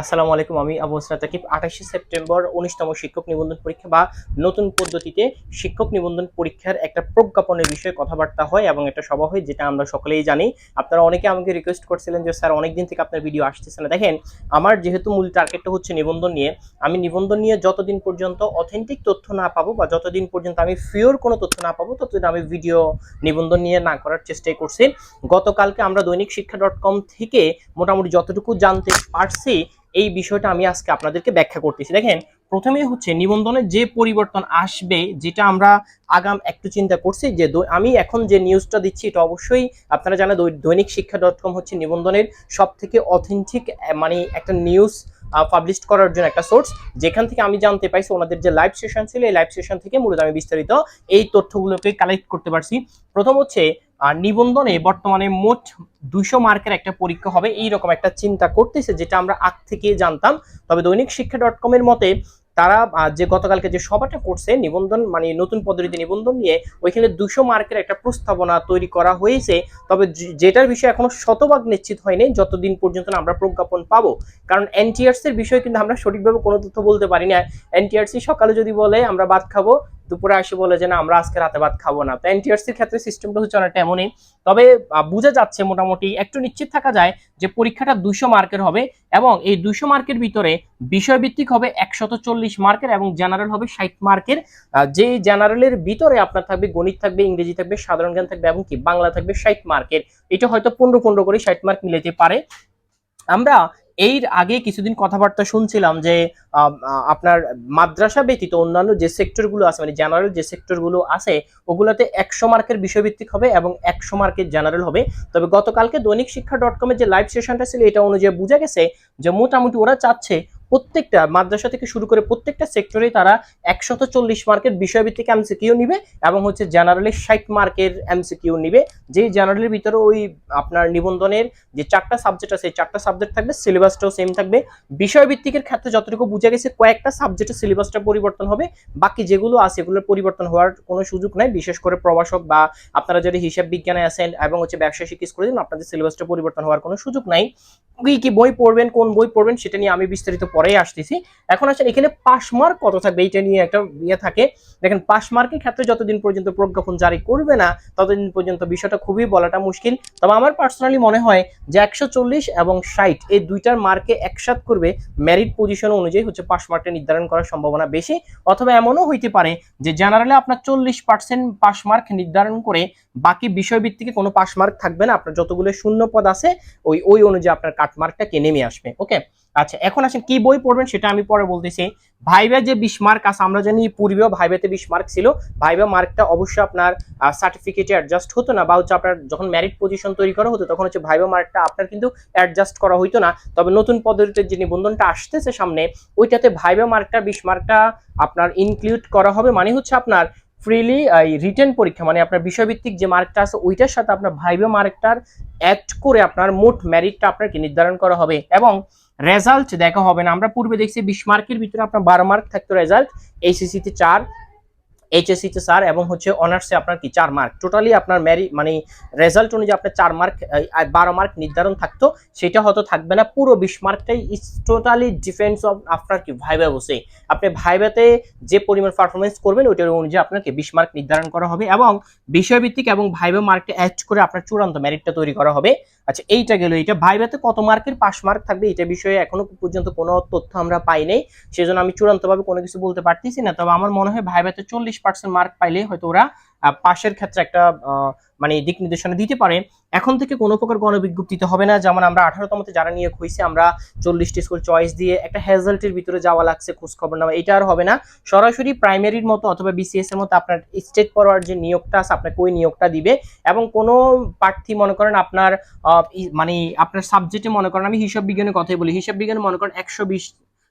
আসসালামু আলাইকুম, আমি আবু হাসনাত তাকিব আঠাশে সেপ্টেম্বর উনিশতম শিক্ষক নিবন্ধন পরীক্ষা বা নতুন পদ্ধতিতে শিক্ষক নিবন্ধন পরীক্ষার একটা প্রজ্ঞাপনের বিষয়ে কথাবার্তা হয় এবং একটা সভা হয়, যেটা আমরা সকলেই জানি। আপনারা অনেকে আমাকে রিকোয়েস্ট করছিলেন যে, স্যার, অনেকদিন থেকে আপনার ভিডিও আসতেছে না। দেখেন, আমার যেহেতু মূল টার্গেটটা হচ্ছে নিবন্ধন নিয়ে, আমি নিবন্ধন নিয়ে যতদিন পর্যন্ত অথেন্টিক তথ্য না পাবো বা যতদিন পর্যন্ত আমি ফিওর কোনো তথ্য না পাবো, ততদিন আমি ভিডিও নিবন্ধন নিয়ে না করার চেষ্টাই করছি। গতকালকে আমরা দৈনিক শিক্ষা ডট কম থেকে মোটামুটি যতটুকু জানতে পারছি এই বিষয়টা আমি আজকে আপনাদেরকে ব্যাখ্যা করতেছি। দেখেন প্রথমেই হচ্ছে নিবন্ধনে যে পরিবর্তন আসবে, যেটা আমরা আগাম একটু চিন্তা করছি যে আমি এখন যে নিউজটা দিচ্ছি, এটা অবশ্যই আপনারা জানেন দৈনিক শিক্ষা ডট কম হচ্ছে নিবন্ধনের সব থেকে অথেন্টিক মানে একটা নিউজ পাবলিশ করার জন্য একটা সোর্স যেখান থেকে আমি জানতে পাইছি ওনাদের যে লাইভ সেশন ছিল, এই লাইভ সেশন থেকে মূলত আমি বিস্তারিত এই তথ্যগুলোকে কালেক্ট করতে পারছি। প্রথম হচ্ছে নিবন্ধনে বর্তমানে মোট দুইশো মার্কের একটা পরীক্ষা হবে। এইরকম একটা চিন্তা করতেছে, যেটা আমরা আগ থেকে জানতাম। তবে দৈনিক শিক্ষা ডট কমের মতে তারা যে গতকালকে যে সভাটা করছে, নিবন্ধন মানে নতুন পদ্ধতিতে নিবন্ধন নিয়ে ওইখানে দুশো মার্কের একটা প্রস্তাবনা তৈরি করা হয়েছে। তবে যেটার বিষয়ে এখনও শতভাগ নিশ্চিত হয়নি, যতদিন পর্যন্ত আমরা প্রজ্ঞাপন পাবো। কারণ এনটিআরসির বিষয়ে কিন্তু আমরা সঠিকভাবে কোনো তথ্য বলতে পারি না। এনটিআরসি সকালে যদি বলে, আমরা ভাত খাব দুপুরে আসে বলে যে, না, আমরা আজকে রাতে ভাত খাব না। তো এনটিআরসির ক্ষেত্রে সিস্টেমটা হচ্ছে অনেকটা এমনই। তবে বোঝা যাচ্ছে মোটামুটি একটু নিশ্চিত থাকা যায় যে, পরীক্ষাটা দুশো মার্কের হবে এবং এই দুশো মার্কের ভিতরে বিষয়ভিত্তিক হবে একশত চল্লিশ মার্কের এবং জেনারেল হবে ষাট মার্কের। যে জেনারেলের ভিতরে আপনার থাকবে গণিত থাকবে, ইংরেজি থাকবে, সাধারণ জ্ঞান থাকবে এবং কি, বাংলা থাকবে ষাট মার্কের। এটা হয়তো পনেরো পনেরো করে ষাট মার্ক মিলাতে পারে। আমরা এর আগে কিছুদিন কথাবার্তা শুনছিলাম যে আপনার মাদ্রাসা ব্যতীত অন্যান্য যে সেক্টরগুলো আছে মানে জেনারেল যে সেক্টরগুলো আছে, ওগুলোতে একশো মার্কের বিষয়ভিত্তিক হবে এবং একশো মার্কের জেনারেল হবে। তবে গতকালকে দৈনিক শিক্ষা ডট কমের যে লাইভ সেশনটা ছিল, এটা অনুযায়ী বোঝা গেছে যে মোটামুটি ওরা চাচ্ছে প্রত্যেকটা মাদ্রাসা থেকে শুরু করে প্রত্যেকটা সেক্টরে তারা একশত চল্লিশ মার্কের বিষয়ভিত্তিক এমসিকিউ নিবে এবং হচ্ছে জেনারেলে ষাট মার্কের এমসিকিউ নিবে। যে জেনারেলের ভিতরে ওই আপনার নিবন্ধনের যে চারটা সাবজেক্ট আছে চারটা সাবজেক্ট থাকবে সিলেবাসটাও সেম থাকবে। বিষয়ভিত্তিকের ক্ষেত্রে যতটুকু বোঝা গেছে, কয়েকটা সাবজেক্টের সিলেবাসটা পরিবর্তন হবে। বাকি যেগুলো আছে, এগুলোর পরিবর্তন হওয়ার কোনো সুযোগ নাই। বিশেষ করে প্রভাষক বা আপনারা যদি হিসাব বিজ্ঞানে আছেন এবং হচ্ছে ব্যবসা শিক্ষিস করে দিন আপনাদের সিলেবাসটা পরিবর্তন হওয়ার কোনো সুযোগ নাই। কি কি বই পড়বেন, কোন বই পড়বেন, সেটা নিয়ে আমি বিস্তারিত পরেই আসতেছি। এখন আসলে এখানে পাস মার্ক কত থাকবে? এইটা নিয়ে একটা ইয়ে থাকে। দেখেন পাস মার্কের ক্ষেত্রে যতদিন পর্যন্ত প্রজ্ঞাপন জারি করবে না, ততদিন পর্যন্ত বিষয়টা খুবই বলাটা মুশকিল। তবে আমার পার্সোনালি মনে হয় যে একশো চল্লিশ এবং ষাট এই দুইটার মার্কে একসাথ করবে ম্যারিট পজিশন অনুযায়ী হচ্ছে পাস মার্কটা নির্ধারণ করার সম্ভাবনা বেশি। অথবা এমনও হইতে পারে যে জেনারেলে আপনার চল্লিশ পার্সেন্ট পাস মার্ক নির্ধারণ করে বাকি বিষয়ভিত্তিকে কোনো পাস মার্ক থাকবে না। আপনার যতগুলো শূন্য পদ আছে, ওই ওই অনুযায়ী আপনার কাটমার্কটাকে নেমে আসবে ওকে আচ্ছা এখন আসেন কি বই পড়বেন সেটা আমি পরে বলতেছি। ভাইবা যে বিশ মার্ক আছে, আমরা জানি পূর্বেও ভাইবাতে বিশ মার্ক ছিল। ভাইবা মার্কটা অবশ্যই আপনার সার্টিফিকেটে অ্যাডজাস্ট হতো না, বা হচ্ছে আপনার যখন ম্যারিট পজিশন তৈরি করা হতো, তখন হচ্ছে ভাইবা মার্কটা আপনার কিন্তু অ্যাডজাস্ট করা হইতো না। তবে নতুন পদ্ধতিতে যে নিবন্ধনটা আসতেছে সামনে, ওইটাতে ভাইবা মার্কটা, বিশ মার্কটা আপনার ইনক্লুড করা হবে। মানে হচ্ছে আপনার ফ্রিলি এই রিটেন পরীক্ষা মানে আপনার বিষয়ভিত্তিক যে মার্কটা আছে, ওইটার সাথে আপনার ভাইবা মার্কটার অ্যাড করে আপনার মোট ম্যারিটটা আপনাকে নির্ধারণ করা হবে এবং রেজাল্ট দেখা হবে না। আমরা পূর্বে দেখছি বিশ মার্কের ভিতরে আপনার বারো মার্ক থাকতো রেজাল্ট এইসিসিতে চার এইচএসসিতে স্যার এবং হচ্ছে অনার্সে আপনার কি চার মার্ক টোটালি আপনার ম্যারি মানে রেজাল্ট অনুযায়ী আপনার চার মার্ক বারো মার্ক নির্ধারণ থাকতো। সেটা হয়তো থাকবে না, পুরো বিশ মার্কটাই ইজ টোটালি ডিফেন্স অফ আপনার কি ভাইবা বসে। আপনি ভাইবাতে যে পরিমাণ পারফরমেন্স করবেন, ওইটার অনুযায়ী আপনাকে বিশ মার্ক নির্ধারণ করা হবে এবং বিষয়ভিত্তিক এবং ভাইবা মার্কটা অ্যাড করে আপনার চূড়ান্ত মেরিটটা তৈরি করা হবে। আচ্ছা এইটা গেল এটা ভাইবাতে কত মার্কের পাস মার্ক থাকবে এটা বিষয়ে এখনও পর্যন্ত কোনো তথ্য আমরা পাই নাই। সেজন্য আমি চূড়ান্তভাবে কোনো কিছু বলতে পারতেছি না, তবে আমার মনে হয় ভাইবাতে চল্লিশ পার্সেন্ট মার্ক পাইলে হয়তো ওরা পাশের ক্ষেত্রে একটা মানে দিক নির্দেশনা দিতে পারে। এখন থেকে কোনো প্রকার গণবিজ্ঞপ্তিতে হবে না। যেমন আমরা আঠারোতমতে যারা নিয়ে হয়েছে, আমরা চল্লিশটি স্কুল চয়েস দিয়ে একটা হেজাল্টের ভিতরে যাওয়া লাগছে খোঁজ খবর নেওয়া। এটা আর হবে না। সরাসরি প্রাইমারির মতো অথবা বিসিএস এর মতো আপনার স্টেট পড়ার যে নিয়োগটা আছে, আপনাকে ওই নিয়োগটা দিবে। এবং কোনো প্রার্থী মনে করেন আপনার মানে আপনার সাবজেক্টে মনে করেন, আমি হিসাব বিজ্ঞানের কথাই বলি, হিসাব বিজ্ঞানে মনে করেন একশো বিশ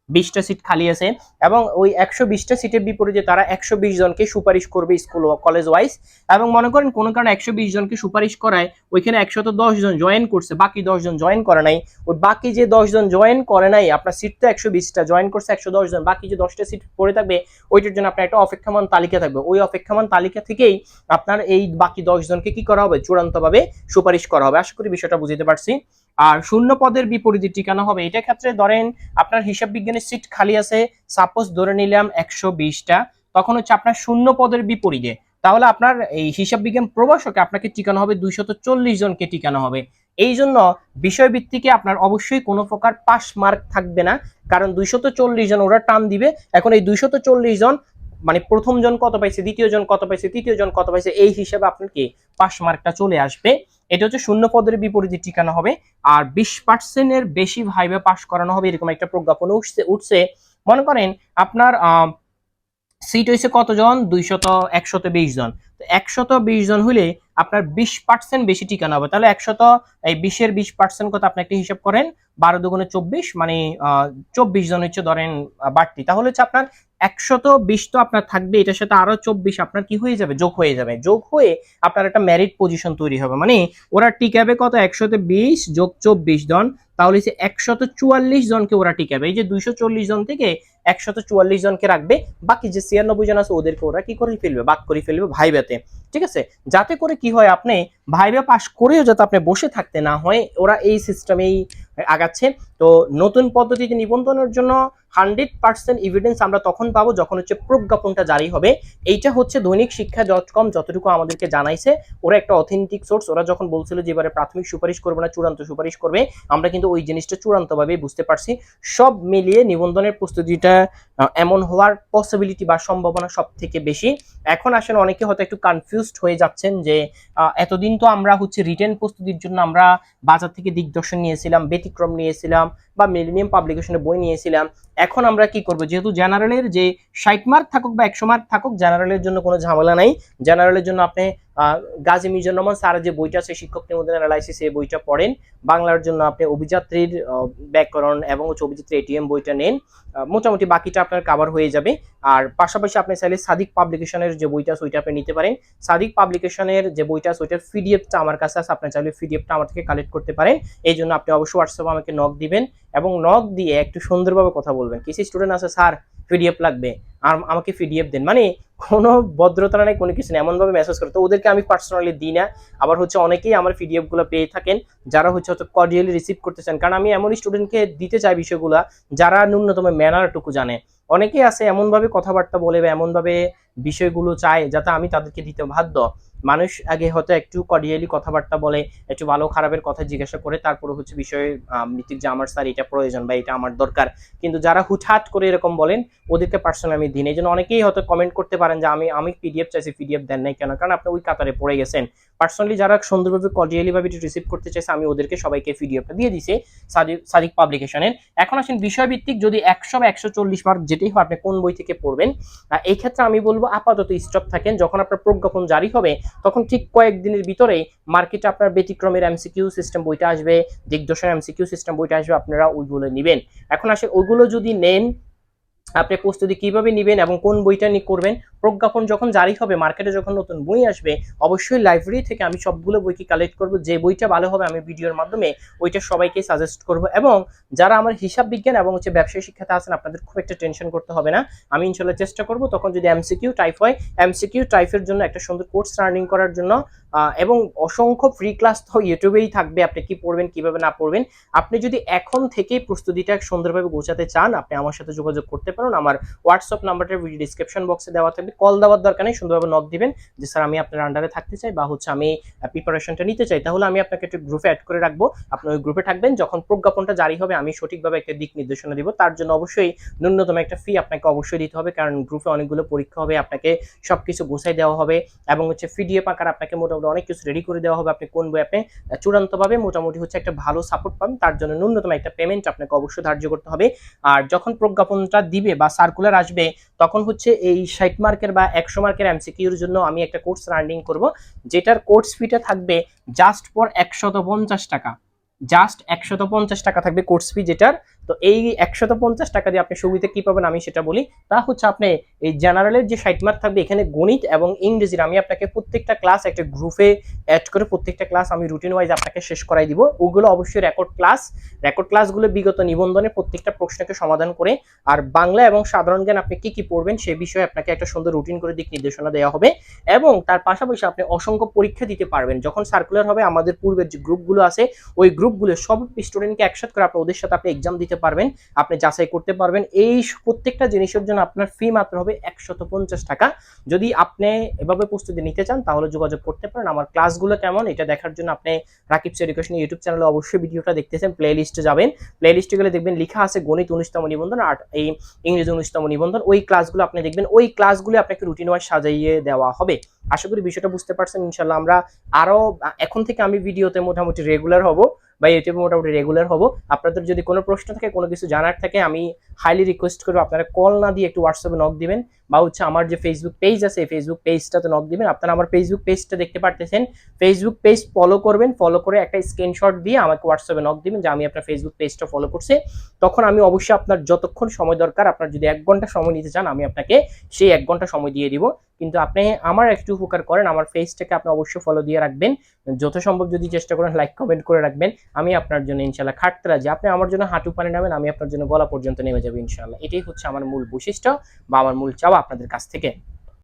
বিশটা সিট খালি আছে এবং ওই একশো বিশটা সিটের বিপরীতে তারা একশো বিশ জনকে সুপারিশ করবে স্কুল কলেজ ওয়াইজ এবং মনে করেন কোনো কারণে একশো বিশ জনকে সুপারিশ করায় ওইখানে একশত দশ জন জয়েন করছে, বাকি দশ জন জয়েন করে নাই। ওই বাকি যে দশ জন জয়েন করে নাই, আপনার সিট তো একশো বিশটা জয়েন করছে একশো দশ জন, বাকি যে দশটা সিট পড়ে থাকবে, ওইটার জন্য আপনার একটা অপেক্ষামান তালিকা থাকবে। ওই অপেক্ষামান তালিকা থেকেই আপনার এই বাকি দশ জনকে কি করা হবে? চূড়ান্তভাবে সুপারিশ করা হবে। আশা করি বিষয়টা বুঝতে পারছি। আর শূন্য পদের বিপরীতে টিকানো হবে। এটা ক্ষেত্রে ধরেন আপনার হিসাব বিজ্ঞানের সিট খালি আছে সাপোজ ধরে নিলাম একশো বিশটা। তখন হচ্ছে আপনার শূন্য পদের বিপরীতে। তাহলে আপনার এই হিসাব বিজ্ঞান প্রবাসকে আপনাকে টিকানো হবে দুইশত চল্লিশ জনকে টিকানো হবে। এই জন্য বিষয়ভিত্তিকে আপনার অবশ্যই কোনো প্রকার পাস মার্ক থাকবে না। কারণ দুইশত চল্লিশ জন ওরা টান দিবে। এখন এই দুইশত চল্লিশ জন মানে প্রথম জন কত পাইছে, দ্বিতীয় জন কত পাইছে, তৃতীয় জন কত পাইছে, এই হিসাবে আপনার কি পাস মার্কটা চলে আসবে। এটা হচ্ছে শূন্য পদের বিপরীতে টিকানো হবে। আর বিশ পার্সেন্টের বেশি ভাইবে পাস করানো হবে, এরকম একটা প্রজ্ঞাপন উঠছে উঠছে। মনে করেন আপনার সিট হয়েছে কতজন? দুইশত, একশত বিশ জন। তো একশত বিশ জন হলে আপনার বিশ পার্সেন্ট বেশি টিকানো হবে। তাহলে একশত, এই বিশের বিশ পার্সেন্ট কথা আপনি একটা হিসাব করেন, বারো দুগুণে চব্বিশ মানে চব্বিশ জন হচ্ছে ধরেন বাড়তি। তাহলে হচ্ছে আপনার একশত বিশ তো আপনার থাকবে, এটার সাথে আরও চব্বিশ, আপনার কি হয়ে যাবে? যোগ হয়ে যাবে। যোগ হয়ে আপনার একটা মেরিট পজিশন তৈরি হবে। মানে ওরা টিকাবে কত? একশত বিশ যোগ চব্বিশ জন, তাহলে হচ্ছে একশত চুয়াল্লিশ জনকে ওরা টিকাবে। এই যে দুইশো চল্লিশ জন থেকে একশত চুয়াল্লিশ জনকে রাখবে, বাকি যে ছিয়ানব্বই জন আছে, ওদেরকে ওরা কি করে ফেলবে? বাদ করে ফেলবে ভাইবাতে ঠিক আছে? যাতে করে কি হয়, আপনি ভাইবা পাস করেও যাতে আপনি বসে থাকতে না হয়, ওরা এই সিস্টেমেই আগাচ্ছে। তো নতুন পদ্ধতিতে নিবন্ধনের জন্য হান্ড্রেড পার্সেন্ট ইভিডেন্স আমরা তখন পাবো যখন হচ্ছে প্রজ্ঞাপনটা জারি হবে। এইটা হচ্ছে দৈনিক শিক্ষা ডট কম যতটুকু আমাদেরকে জানাইছে। ওরা একটা অথেন্টিক সোর্স ওরা যখন বলছিল যে এবারে প্রাথমিক সুপারিশ করবে না, চূড়ান্ত সুপারিশ করবে, আমরা কিন্তু ওই জিনিসটা চূড়ান্তভাবে বুঝতে পারছি। সব মিলিয়ে নিবন্ধনের প্রস্তুতিটা এমন হওয়ার পসিবিলিটি বা সম্ভাবনা সব থেকে বেশি। এখন আসলে অনেকে হয়তো একটু কনফিউজড হয়ে যাচ্ছেন যে এতদিন তো আমরা হচ্ছে রিটেন প্রস্তুতির জন্য আমরা বাজার থেকে দিগদর্শন নিয়েছিলাম, ব্যতিক্রম নিয়েছিলাম বা মিলেনিয়াম পাবলিকেশনের বই নিয়েছিলাম। এখন আমরা কি করব? যেহেতু জেনারেলের যে ষাট মার্ক থাকুক বা একশো মার্ক থাকুক জেনারেলের জন্য কোনো ঝামেলা নাই। জেনারেলের জন্য আপনি গাজী মিজানুর রহমান স্যারের যে বইটা আছে, শিক্ষক নিবন্ধন অ্যানালাইসিস এই বইটা পড়েন। বাংলার জন্য আপনি অভিযাত্রীর ব্যাকরণ এবং হচ্ছে অভিযাত্রী এটিএম বইটা নেন। মোটামুটি বাকিটা আপনার কাভার হয়ে যাবে। আর পাশাপাশি আপনি চাইলে সাদিক পাবলিকেশনের যে বইটা আছে, ওইটা আপনি নিতে পারেন। সাদিক পাবলিকেশনের যে বইটা আছে, ওইটার পিডিএফটা আমার কাছে আছে। আপনি চাইলে পিডিএফটা আমার থেকে কালেক্ট করতে পারেন। এই জন্য আপনি অবশ্যই হোয়াটসঅ্যাপে আমাকে নক দিবেন এবং নক দিয়ে একটু সুন্দরভাবে কথা বলবেন। কিছু স্টুডেন্ট আছে, স্যার পিডিএফ লাগবে। আর আমাকে পিডিএফ দেন। মানে কোনো ভদ্রতা নাই, কোনো কিছু নেই, এমনভাবে মেসেজ করে। তো ওদেরকে আমি পার্সোনালি দিই না। আবার হচ্ছে অনেকেই আমার পিডিএফগুলো পেয়ে থাকেন, যারা হচ্ছে হয়তো কর্ডিয়ালি রিসিভ করতে চান। কারণ আমি এমন স্টুডেন্টকে দিতে চাই বিষয়গুলো, যারা ন্যূনতম ম্যানারটুকু জানে। অনেকেই আছে এমনভাবে কথাবার্তা বলে বা এমনভাবে বিষয়গুলো চায় যাতে আমি তাদেরকে দিতে বাধ্য। মানুষ আগে হয়তো একটু কর্ডিয়ালি কথাবার্তা বলে, একটু ভালো খারাপের কথা জিজ্ঞাসা করে, তারপরে হচ্ছে বিষয়ে মৃত্যুক যে আমার স্যার এটা প্রয়োজন বা এটা আমার দরকার। কিন্তু যারা হুটহাট করে এরকম বলেন, ওদেরকে পার্সোনালি আমি দিন এই জন্য অনেকেই হয়তো কমেন্ট করতে পারেন যে, আমি আমি পিডিএফ চাইছি পিডিএফ দেন নাই কেন? কারণ আপনি ওই কাতারে পড়ে গেছেন। পার্সোনালি যারা সুন্দরভাবে কর্ডিয়ালি ভাবে রিসিভ করতে চাইছে, আমি ওদেরকে সবাইকে পিডিএফটা দিয়ে দিছি, সাদিক সাদিক পাবলিকেশনের এখন আসেন বিষয়ভিত্তিক যদি একশো বা একশো চল্লিশ মার্ক যেটাই হয় আপনি কোন বই থেকে পড়বেন। এই ক্ষেত্রে আমি বলব আপাতত স্টপ থাকেন। যখন আপনার প্রজ্ঞাপন জারি হবে, তখন ঠিক কয়েকদিনের ভিতরে মার্কেটে আপনার ব্যতিক্রমের এমসিকিউ সিস্টেম বইটা আসবে দিগদর্শন এমসিকিউ সিস্টেম বইটা আসবে, আপনারা ওইগুলো নেবেন। এখন আসে ওইগুলো যদি নেন, আপনি প্রস্তুতি কীভাবে নেবেন এবং কোন বইটা নিয়ে করবেন প্রজ্ঞাপন যখন জারি হবে, মার্কেটে যখন নতুন বই আসবে, অবশ্যই লাইব্রেরি থেকে আমি সবগুলো বইকে কালেক্ট করব। যে বইটা ভালো হবে আমি ভিডিওর মাধ্যমে ওইটা সবাইকে সাজেস্ট করব এবং যারা আমার হিসাব বিজ্ঞান এবং হচ্ছে ব্যবসায়ী শিক্ষাতে আছেন, আপনাদের খুব একটা টেনশন করতে হবে না। আমি ইনশাল্লাহ চেষ্টা করব তখন যদি এমসিকিউ টাইপ হয় এমসিকিউ টাইপের জন্য একটা সুন্দর কোর্স রানিং করার জন্য এবং অসংখ্য ফ্রি ক্লাস তো ইউটিউবেই থাকবে, আপনি কি পড়বেন, কীভাবে না পড়বেন। আপনি যদি এখন থেকেই প্রস্তুতিটা সুন্দরভাবে গোছাতে চান, আপনি আমার সাথে যোগাযোগ করতে পারেন। আমার হোয়াটসঅ্যাপ নাম্বারটা ভিডিও ডিসক্রিপশন বক্সে দেওয়া থাকবে। কল দেওয়ার দরকার নেই, সুন্দরভাবে নক দিবেন যে, স্যার, আমি আপনার আন্ডারে থাকতে চাই বা হচ্ছে আমি প্রিপারেশনটা নিতে চাই, তাহলে আমি আপনাকে একটু গ্রুপে অ্যাড করে রাখব। আপনি ওই গ্রুপে থাকবেন, যখন প্রজ্ঞাপনটা জারি হবে, আমি সঠিকভাবে একটা দিক নির্দেশনা দিব। তার জন্য অবশ্যই ন্যূনতম একটা ফি আপনাকে অবশ্যই দিতে হবে, কারণ গ্রুপে অনেকগুলো পরীক্ষা হবে, আপনাকে সবকিছু গোছাই দেওয়া হবে এবং হচ্ছে পিডিএফ আকার আপনাকে মোটামুটি অনেক কিছু রেডি করে দেওয়া হবে আপনি কোন বই আপনি চূড়ান্তভাবে মোটামুটি হচ্ছে একটা ভালো সাপোর্ট পাবেন। তার জন্য ন্যূনতম একটা পেমেন্ট আপনাকে অবশ্যই ধার্য করতে হবে। আর যখন প্রজ্ঞাপনটা দিবে বা সার্কুলার আসবে, তখন হচ্ছে এই ষাট মার্কের বা একশো মার্কের এমসিকিউর জন্য আমি একটা কোর্স রানিং করব, যেটার কোর্স ফিটা থাকবে জাস্ট ফর একশত পঞ্চাশ টাকা। জাস্ট একশত পঞ্চাশ টাকা থাকবে কোর্স ফি যেটার। তো এই একশত পঞ্চাশ টাকা দিয়ে আপনি সুবিধা কি পাবেন আমি সেটা বলি। তা হচ্ছে আপনি এই জেনারেলের যে ষাট মার্ক থাকবে, এখানে গণিত এবং ইংরেজির আমি আপনাকে প্রত্যেকটা ক্লাস একটা গ্রুপে অ্যাড করে প্রত্যেকটা ক্লাস আমি রুটিন ওয়াইজ আপনাকে শেষ করাই দিব। ওগুলো অবশ্যই রেকর্ড ক্লাস রেকর্ড ক্লাসগুলো বিগত নিবন্ধনে প্রত্যেকটা প্রশ্নকে সমাধান করে আর বাংলা এবং সাধারণ জ্ঞান আপনি কি কি পড়বেন সে বিষয়ে আপনাকে একটা সুন্দর রুটিন করে দিক নির্দেশনা দেওয়া হবে এবং তার পাশাপাশি আপনি অসংখ্য পরীক্ষা দিতে পারবেন। যখন সার্কুলার হবে, আমাদের পূর্বের যে গ্রুপগুলো আছে, ওই গ্রুপগুলো সব স্টুডেন্টকে একসাথে করে আপনি ওদের সাথে আপনি এক্সাম দিতে পারবেন, আপনি যাচাই করতে পারবেন। এই প্রত্যেকটা জিনিসের জন্য আপনার ফি মাত্র হবে একশত পঞ্চাশ টাকা। যদি আপনি এভাবে প্রস্তুতি নিতে চান, তাহলে যোগাযোগ করতে পারেন। আমার ক্লাসগুলো কেমন, এটা দেখার জন্য আপনি রাকিব এডুকেশন ইউটিউব চ্যানেলে অবশ্যই ভিডিওটা দেখতেছেন প্লে লিস্টে যাবেন। প্লে লিস্টে গেলে দেখবেন লেখা আছে গণিত উনিশতম নিবন্ধন আর এই ইংরেজি উনিশতম নিবন্ধন। ওই ক্লাসগুলো আপনি দেখবেন, ওই ক্লাসগুলো আপনাকে রুটিন ওয়াইজ সাজাইয়ে দেওয়া হবে। আশা করি বিষয়টা বুঝতে পারছেন। ইনশাল্লাহ আমরা আরও এখন থেকে আমি ভিডিওতে মোটামুটি রেগুলার হব। বা ইউটিউবে মোটামুটি রেগুলার হব। আপনাদের যদি কোনো প্রশ্ন থাকে, কোনো কিছু জানার থাকে, আমি হাইলি রিকোয়েস্ট করব, আপনারা কল না দিয়ে একটু হোয়াটসঅ্যাপে নক দিবেন বা হচ্ছে আমার যে ফেসবুক পেজ আছে, এই ফেসবুক পেজটাতে নক দিবেন। আপনারা আমার ফেসবুক পেজটা দেখতে পারতেছেন। ফেসবুক পেজ ফলো করবেন ফলো করে একটা স্ক্রিনশট দিয়ে আমাকে হোয়াটসঅ্যাপে নক দিবেন যে আমি আপনার ফেসবুক পেজটা ফলো করছি। তখন আমি অবশ্যই আপনার যতক্ষণ সময় দরকার, আপনার যদি এক ঘণ্টা সময় নিতে চান, আমি আপনাকে সেই এক ঘণ্টা সময় দিয়ে দিব। কিন্তু আপনি আমার একটু উপকার করেন, আমার পেজটাকে আপনি অবশ্যই ফলো দিয়ে রাখবেন। যথাসম্ভব যদি চেষ্টা করেন লাইক কমেন্ট করে রাখবেন। আমি আপনার জন্য ইনশাল্লাহ খাটতে রাজি। আপনি আমার জন্য হাঁটু পানি নেবেন আমি আপনার জন্য গলা পর্যন্ত নেমে যাব ইনশাল্লাহ এটাই হচ্ছে আমার মূল বৈশিষ্ট্য বা আমার মূল চাওয়া আপনাদের কাছ থেকে।